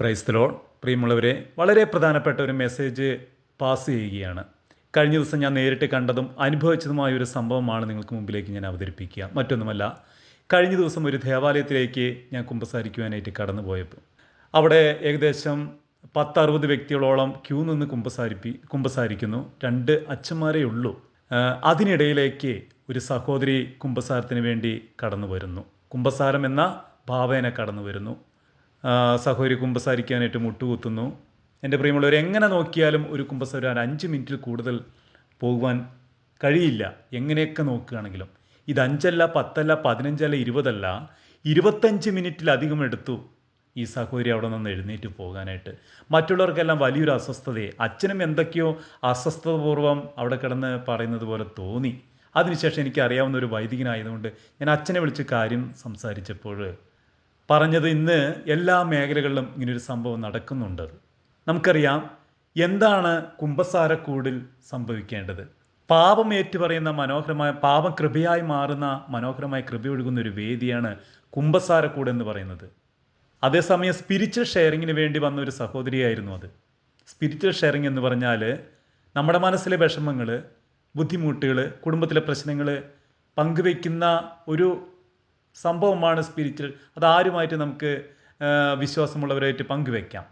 ക്രൈസ്തലോൺ പ്രിയമുള്ളവരെ വളരെ പ്രധാനപ്പെട്ട ഒരു മെസ്സേജ് പാസ് ചെയ്യുകയാണ്. കഴിഞ്ഞ ദിവസം ഞാൻ നേരിട്ട് കണ്ടതും അനുഭവിച്ചതുമായ ഒരു സംഭവമാണ് നിങ്ങൾക്ക് മുമ്പിലേക്ക് ഞാൻ അവതരിപ്പിക്കുക. മറ്റൊന്നുമല്ല കഴിഞ്ഞ ദിവസം ഒരു ദേവാലയത്തിലേക്ക് ഞാൻ കുമ്പസാരിക്കുവാനായിട്ട് കടന്നു പോയപ്പോൾ അവിടെ ഏകദേശം പത്തറുപത് വ്യക്തികളോളം ക്യൂ നിന്ന് കുമ്പസാരിപ്പി കുമ്പസാരിക്കുന്നു. രണ്ട് അച്ഛന്മാരേ ഉള്ളൂ. അതിനിടയിലേക്ക് ഒരു സഹോദരി കുമ്പസാരത്തിന് വേണ്ടി കടന്നു വരുന്നു കുമ്പസാരം എന്ന ഭാവേന കടന്നു വരുന്നു ആ, സഹോദരി കുമ്പസാരിക്കാനായിട്ട് മുട്ടുകുത്തുന്നു. എന്റെ പ്രിയമുള്ളവർ എങ്ങനെ നോക്കിയാലും ഒരു കുമ്പസാരം ഒരു അഞ്ച് മിനിറ്റിൽ കൂടുതൽ പോകുവാൻ കഴിയില്ല. എങ്ങനെയൊക്കെ നോക്കുകയാണെങ്കിലും. ഇത് അഞ്ചല്ല പത്തല്ല പതിനഞ്ചല്ല ഇരുപതല്ല ഇരുപത്തഞ്ച് മിനിറ്റിലധികം എടുത്തു ഈ സഹോരി അവിടെ നിന്ന് എഴുന്നേറ്റ് പോകാനായിട്ട്. മറ്റുള്ളവർക്കെല്ലാം വലിയൊരു അസ്വസ്ഥതയെ. അച്ഛനും എന്തൊക്കെയോ അസ്വസ്ഥതപൂർവം അവിടെ കിടന്ന് പറയുന്നത് പോലെ തോന്നി. അതിനുശേഷം എനിക്ക് അറിയാവുന്ന ഒരു വൈദികനായതുകൊണ്ട് ഞാൻ അച്ഛനെ വിളിച്ച് കാര്യം സംസാരിച്ചപ്പോൾ പറഞ്ഞത് ഇന്ന് എല്ലാ മേഖലകളിലും ഇങ്ങനൊരു സംഭവം നടക്കുന്നുണ്ട്. നമുക്കറിയാം എന്താണ് കുംഭസാരക്കൂടിൽ സംഭവിക്കേണ്ടത്? പാപം ഏറ്റുപറയുന്ന മനോഹരമായ പാപം കൃപയായി മാറുന്ന മനോഹരമായ കൃപ ഒഴുകുന്ന ഒരു വേദിയാണ് കുംഭസാരക്കൂട് എന്ന് പറയുന്നത്. അതേസമയം സ്പിരിച്വൽ ഷെയറിങ്ങിന് വേണ്ടി വന്ന ഒരു സഹോദരിയായിരുന്നു അത്. സ്പിരിച്വൽ ഷെയറിങ് എന്ന് പറഞ്ഞാൽ നമ്മുടെ മനസ്സിലെ വിഷമങ്ങൾ ബുദ്ധിമുട്ടുകൾ കുടുംബത്തിലെ പ്രശ്നങ്ങൾ പങ്കുവയ്ക്കുന്ന ഒരു സംഭവമാണ് സ്പിരിച്വൽ അതാരുമായിട്ട് നമുക്ക് വിശ്വാസമുള്ളവരായിട്ട് പങ്കുവെക്കാം.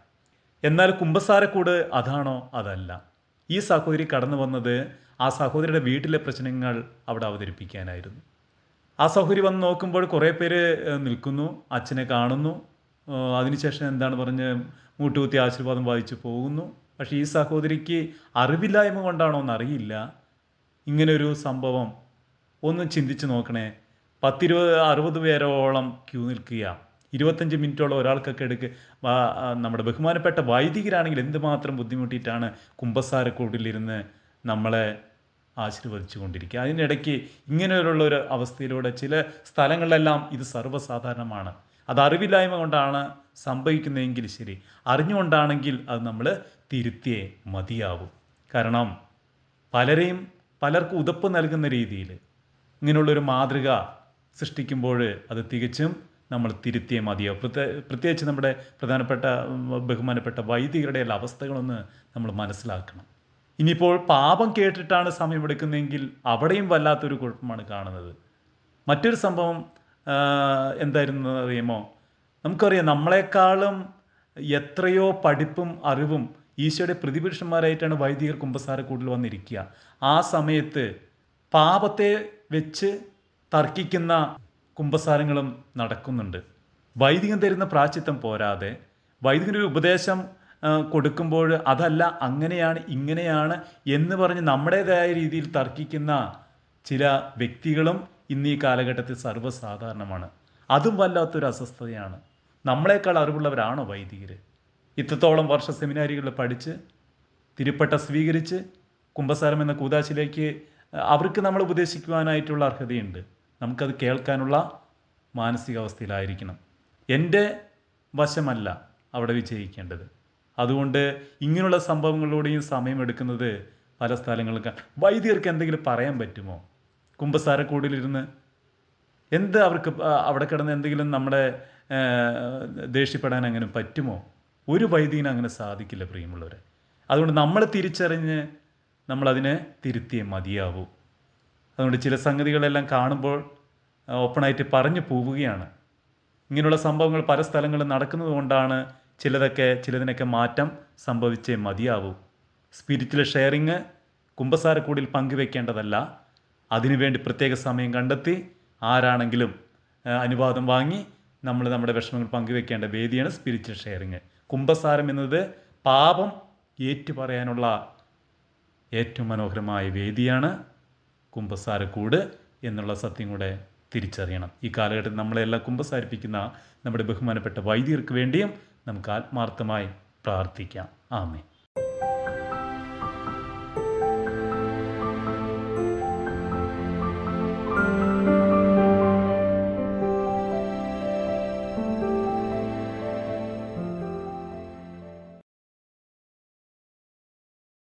എന്നാൽ കുമ്പസാരക്കൂട് അതാണോ? അതല്ല. ഈ സഹോദരി കടന്നു വന്നത് ആ സഹോദരിയുടെ വീട്ടിലെ പ്രശ്നങ്ങൾ അവിടെ അവതരിപ്പിക്കാനായിരുന്നു. ആ സഹോദരി വന്ന് നോക്കുമ്പോൾ കുറേ പേര് നിൽക്കുന്നു അച്ഛനെ കാണുന്നു. അതിനുശേഷം എന്താണ് പറഞ്ഞ് മൂട്ടുകുത്തി ആശീർവാദം വായിച്ചു പോകുന്നു. പക്ഷേ ഈ സഹോദരിക്ക് അറിവില്ലായ്മ കൊണ്ടാണോ എന്നറിയില്ല. ഇങ്ങനൊരു സംഭവം ഒന്ന് ചിന്തിച്ച് നോക്കണേ. പത്തിരുപത് അറുപത് പേരോളം ക്യൂ നിൽക്കുക ഇരുപത്തഞ്ച് മിനിറ്റോളം ഒരാൾക്കൊക്കെ എടുക്ക് നമ്മുടെ ബഹുമാനപ്പെട്ട വൈദികരാണെങ്കിൽ എന്തുമാത്രം ബുദ്ധിമുട്ടിയിട്ടാണ് കുമ്പസാരക്കൂട്ടിലിരുന്ന് നമ്മളെ ആശീർവദിച്ചു കൊണ്ടിരിക്കുക അതിനിടയ്ക്ക് ഇങ്ങനെയുള്ള ഒരു അവസ്ഥയിലൂടെ ചില സ്ഥലങ്ങളിലെല്ലാം ഇത് സർവസാധാരണമാണ്. അത് അറിവില്ലായ്മ കൊണ്ടാണ് സംഭവിക്കുന്നതെങ്കിൽ ശരി. അറിഞ്ഞുകൊണ്ടാണെങ്കിൽ അത് നമ്മൾ തിരുത്തിയേ മതിയാവും. കാരണം പലരെയും പലർക്കും ഉതപ്പ് നൽകുന്ന രീതിയിൽ ഇങ്ങനെയുള്ളൊരു മാതൃക സൃഷ്ടിക്കുമ്പോൾ അത് തികച്ചും നമ്മൾ തിരുത്തിയേ മതിയോ? പ്രത്യേ പ്രത്യേകിച്ച് നമ്മുടെ പ്രധാനപ്പെട്ട ബഹുമാനപ്പെട്ട വൈദികരുടെ എല്ലാ അവസ്ഥകളൊന്ന് നമ്മൾ മനസ്സിലാക്കണം. ഇനിയിപ്പോൾ പാപം കേട്ടിട്ടാണ് സമയമെടുക്കുന്നതെങ്കിൽ അവിടെയും വല്ലാത്തൊരു കുഴപ്പമാണ് കാണുന്നത്. മറ്റൊരു സംഭവം എന്തായിരുന്നു അറിയുമോ? നമുക്കറിയാം നമ്മളെക്കാളും എത്രയോ പഠിപ്പും അറിവും ഈശോയുടെ പ്രതിപുരുഷന്മാരായിട്ടാണ് വൈദികർ കുമ്പസാരക്കൂട്ടിൽ വന്നിരിക്കുക. ആ സമയത്ത് പാപത്തെ വെച്ച് തർക്കിക്കുന്ന കുമ്പസാരങ്ങളും നടക്കുന്നുണ്ട്. വൈദികൻ തരുന്ന പ്രാച്ചിത്വം പോരാതെ വൈദികനൊരു ഉപദേശം കൊടുക്കുമ്പോൾ അതല്ല അങ്ങനെയാണ് ഇങ്ങനെയാണ് എന്ന് പറഞ്ഞ് നമ്മുടേതായ രീതിയിൽ തർക്കിക്കുന്ന ചില വ്യക്തികളും ഇന്ന് ഈ കാലഘട്ടത്തിൽ സർവസാധാരണമാണ്. അതും വല്ലാത്തൊരു അസ്വസ്ഥതയാണ്. നമ്മളെക്കാൾ അറിവുള്ളവരാണോ വൈദികർ ഇത്രത്തോളം വർഷ സെമിനാരികളിൽ പഠിച്ച് തിരുപ്പട്ട സ്വീകരിച്ച് കുംഭസാരം എന്ന കൂതാശിലേക്ക് അവർക്ക് നമ്മൾ ഉപദേശിക്കുവാനായിട്ടുള്ള അർഹതയുണ്ട്. നമുക്കത് കേൾക്കാനുള്ള മാനസികാവസ്ഥയിലായിരിക്കണം. എന്റെ വശമല്ല അവിടെ വിജയിക്കേണ്ടത്. അതുകൊണ്ട് ഇങ്ങനെയുള്ള സംഭവങ്ങളിലൂടെയും സമയമെടുക്കുന്നത് പല സ്ഥലങ്ങളിലും വൈദികർക്ക് എന്തെങ്കിലും പറയാൻ പറ്റുമോ? കുംഭസാരക്കൂടിലിരുന്ന് എന്ത് അവർക്ക് അവിടെ കിടന്ന് എന്തെങ്കിലും നമ്മുടെ ദേഷ്യപ്പെടാൻ അങ്ങനെ പറ്റുമോ? ഒരു വൈദികന് അങ്ങനെ സാധിക്കില്ല പ്രിയമുള്ളവരെ. അതുകൊണ്ട് നമ്മൾ തിരിച്ചറിഞ്ഞ് നമ്മളതിനെ തിരുത്തിയേ മതിയാവൂ. അതുകൊണ്ട് ചില സംഗതികളെല്ലാം കാണുമ്പോൾ ഓപ്പണായിട്ട് പറഞ്ഞു പോവുകയാണ്. ഇങ്ങനെയുള്ള സംഭവങ്ങൾ പല സ്ഥലങ്ങളിൽ നടക്കുന്നത് കൊണ്ടാണ് ചിലതൊക്കെ ചിലതിനൊക്കെ മാറ്റം സംഭവിച്ചേ മതിയാവൂ. സ്പിരിച്വൽ ഷെയറിങ് കുമ്പസാരക്കൂടിൽ പങ്കുവെക്കേണ്ടതല്ല. അതിനുവേണ്ടി പ്രത്യേക സമയം കണ്ടെത്തി ആരാണെങ്കിലും അനുവാദം വാങ്ങി നമ്മൾ നമ്മുടെ വിഷമങ്ങൾ പങ്കുവെക്കേണ്ട വേദിയാണ് സ്പിരിച്വൽ ഷെയറിങ്. കുംഭസാരം എന്നത് പാപം ഏറ്റുപറയാനുള്ള ഏറ്റവും മനോഹരമായ വേദിയാണ്. കുംഭസാരക്കൂട് എന്നുള്ള സത്യം കൂടെ തിരിച്ചറിയണം. ഈ കാലഘട്ടത്തിൽ നമ്മളെല്ലാം കുംഭസാരിപ്പിക്കുന്ന നമ്മുടെ ബഹുമാനപ്പെട്ട വൈദികർക്ക് വേണ്ടിയും നമുക്ക് ആത്മാർത്ഥമായി പ്രാർത്ഥിക്കാം. ആമേ